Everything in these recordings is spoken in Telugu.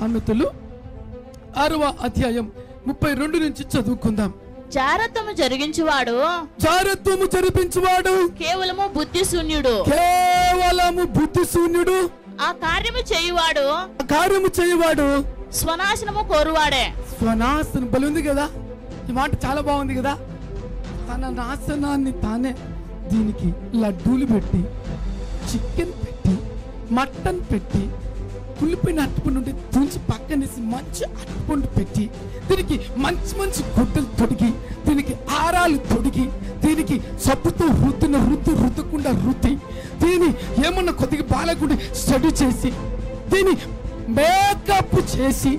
సామెతలు ఆరవ అధ్యాయం ముప్పై రెండు నుంచి చదువుకుందాం. జారత్వము జరిగించువాడు. జారత్వము జరిపించువాడు. కేవలము బుద్ధి శూన్యుడు కేవలము బుద్ధి శూన్యుడు ఆ కార్యము చేయువాడు. కార్యము చేయవాడు. స్వనాశనము కోరువాడే. స్వనాశనం బలి ఉంది కదా? ఈ మాట చాలా బాగుంది కదా? తన నాశనాన్ని తానే దీనికి లడ్డూలు పెట్టి చికెన్ పెట్టి మటన్ పెట్టి కుళ్ళిపోయిన అట్టుపండు ఉంటే తుంచి పక్కనేసి మంచి అట్టుపండు పెట్టి దీనికి మంచి మంచి గుడ్డలు తొడిగి దీనికి ఆరాలు తొడిగి దీనికి సబ్బుతో రుద్దిన రుద్దు రుద్దకుండా రుద్ది దీని ఏమన్నా కొద్దిగా బాలకుండా స్టడీ చేసి దీని మేకప్ చేసి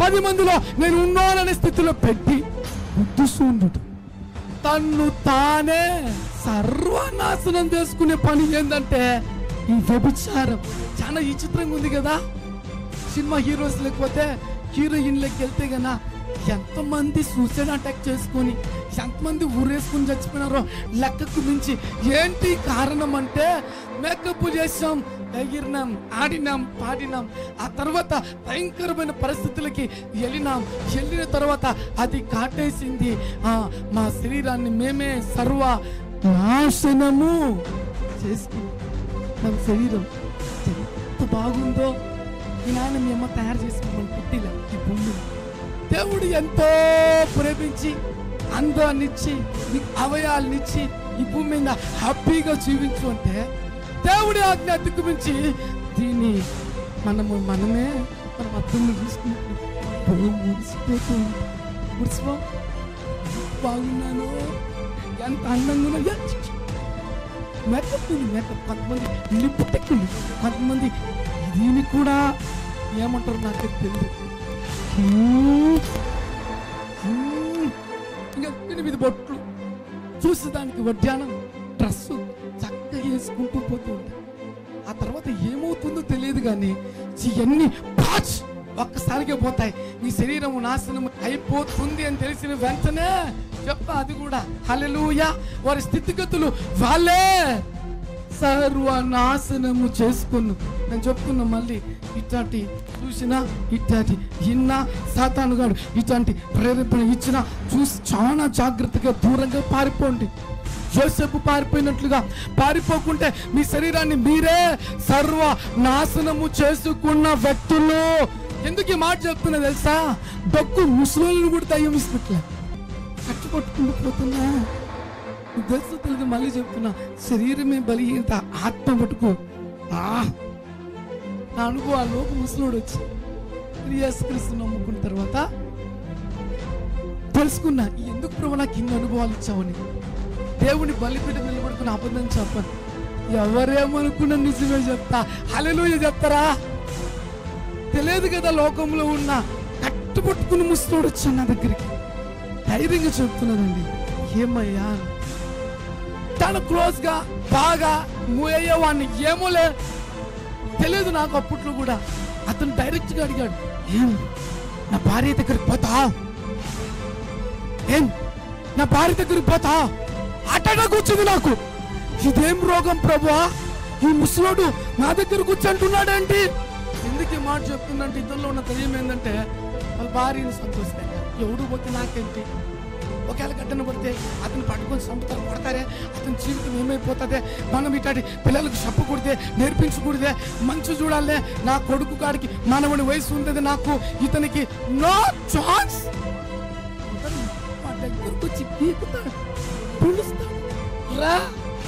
పది మందిలో నేను ఉన్నాననే స్థితిలో పెట్టి బుద్ధి తన్ను తానే సర్వనాశనం చేసుకునే పని ఏంటంటే ఈ వ్యభిచారం. చాలా విచిత్రంగా ఉంది కదా. సినిమా హీరోస్ లేకపోతే హీరోయిన్లకి వెళ్తే గనా ఎంతమంది సూసైడ్ అటాక్ చేసుకొని ఎంతమంది ఊరేసుకుని చచ్చిపోయినారో లెక్కకు మించి ఏంటి కారణం అంటే మేకప్ చేసాం ఎగిరినాం ఆడినాం పాడినాం. ఆ తర్వాత భయంకరమైన పరిస్థితులకి వెళ్ళినాం. వెళ్ళిన తర్వాత అది కాటేసింది. మా శరీరాన్ని మేమే సర్వ నాశనము చేసుకున్నాం. మన శరీరం ఎంత బాగుందో ఈ నాయన మీ అమ్మ తయారు చేసుకోమని పుట్టిలా ఈ భూమి దేవుడు ఎంతో ప్రేమించి అందాన్నిచ్చి నీకు అవయాలనిచ్చి ఈ భూమి మీద హ్యాపీగా జీవించు అంటే దేవుడి ఆజ్ఞ అతిక్రమించి దీన్ని మనము మనమే మన అర్థంలో చూసుకుంటూ మురిసిపోతూ మురిసిపో. బాగున్నాను. ఎంత అందంగా ఉన్నా మేకప్ కొంతమంది లిప్ కొంతమంది దీన్ని కూడా ఏమంటారు నాకు తెలియదు ఇంకా ఎనిమిది మీద బొట్లు. చూసేదానికి వడ్డానం డ్రెస్ చక్కగా వేసుకుంటూ పోతూ ఉంటాయి. ఆ తర్వాత ఏమవుతుందో తెలియదు కానీ ఇవన్నీ పాచ్! ఒక్కసారిగా పోతాయి. నీ శరీరం నాశనం అయిపోతుంది అని తెలిసిన వెంటనే చెప్ప అది కూడా. హల్లెలూయా. వారి స్థితిగతులు వాళ్ళే. సర్వనాశనము చేసుకును. నేను చెప్తున్నా మళ్ళీ ఇట్లాంటి చూసినా ఇట్లాంటి ఇన్నా సాతాను గాడు ఇట్లాంటి ప్రేరేపణ ఇచ్చినా చూసి చాలా జాగ్రత్తగా దూరంగా పారిపోండి. జోసెఫ్ పారిపోయినట్లుగా పారిపోకుంటే మీ శరీరాన్ని మీరే సర్వ నాశనము చేసుకున్న వ్యక్తులు. ఎందుకు ఈ మాట చెప్తున్నా తెలుసా? డొక్కు ముసలోళ్ళని కూడా దయ్యం ఇస్తున్నట్లే. కట్టుకొట్టుకుంటూ పోతున్నా. తెలుసు తెలియదు మళ్ళీ చెప్తున్నా. శరీరమే బలిహీనత ఆత్మ పట్టుకో ఆ నా అనుభవాలు లోపు ముసలోడు వచ్చి క్రియాస్క్రీస్తు నమ్ముకున్న తర్వాత తెలుసుకున్నా ఎందుకు ప్రభు నాకు ఇన్ని అనుభవాలు ఇచ్చావని దేవుని బలిపీఠ నిలబడుకుని అబద్ధం చెప్పను. ఎవరేమనుకున్న నిజమే చెప్తా. హల్లెలూయా చెప్తారా? తెలియదు కదా లోకంలో ఉన్న కట్టుపట్టుకుని ముసలోడు వచ్చాను నా దగ్గరికి. ధైర్యంగా చెప్తున్నానండి ఏమయ్యా? తన క్లోజ్గా బాగా మూవ్ అయ్యేవాడిని ఏమోలే. తెలియదు నాకు అప్పట్లో కూడా. అతను డైరెక్ట్గా అడిగాడు ఏం? నా భార్య దగ్గరికి పోతా? ఏం? నా భార్య దగ్గరికి పోతా? అటగా వచ్చింది నాకు. ఇదేం రోగం ప్రభువా? ఈ ముసలోడు నా దగ్గర కూర్చుంటున్నాడేంటి? ఎందుకు ఈ మాట చెప్తుందంటే ఇద్దరిలో ఉన్న దయ్యం ఏంటంటే వాళ్ళ భార్యని సంతోషిస్తాయి. ఎవడు పోతే నాకేంటి? ఒకవేళ గడ్డను పడితే అతను పట్టుకొని చంపుతారు కొడతారే అతని జీవితం ఏమైపోతుందే? మనం ఇట్లాంటి పిల్లలకు చెప్పకూడదే నేర్పించకూడదే మంచి చూడాలే. నా కొడుకు కాడికి మనవని వయసు ఉంటుంది నాకు ఇతనికి నో ఛాన్స్ దగ్గరకు వచ్చి పీకుతాడు పిలుస్తాడు. రా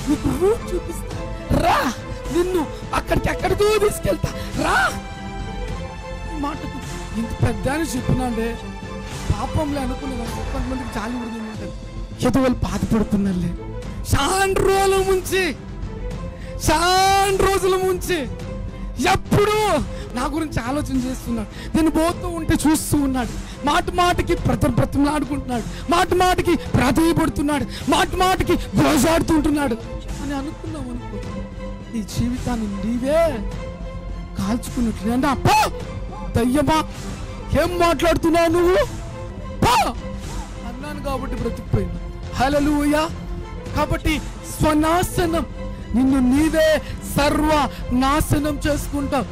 నీకు రూట్ చూపిస్తా. రా నిన్ను అక్కడికి ఎక్కడికో తీసుకెళ్తా. రా. ఇంత పెద్ద అని చెప్పినాండే పాపంలే అనుకునేదాన్ని కొంతమందికి జాలి ఉడిది ఉంటుంది ఏదో వాళ్ళు బాధపడుతున్నారులే చాలా రోజుల ముంచి చాలా రోజుల ముంచి ఎప్పుడు నా గురించి ఆలోచన చేస్తున్నాడు. నేను పోతూ ఉంటే చూస్తూ ఉన్నాడు. మాట మాటకి ప్రతి బ్రతిమలాడుకుంటున్నాడు మాట మాటకి ప్రాధేయపడుతున్నాడు. మాట మాటకి గోజాడుతుంటున్నాడు. అని అనుకున్నాం అనుకో నీ జీవితాన్ని నీవే కాల్చుకున్నట్లు అంటే అప్పా దయ్యమా? ఏం మాట్లాడుతున్నావు నువ్వు? అన్నాను కాబట్టి బ్రతికిపోయింది హలలుయ కాబట్టి స్వనాశనం. నిన్ను నీవే సర్వ నాశనం చేసుకుంటావు.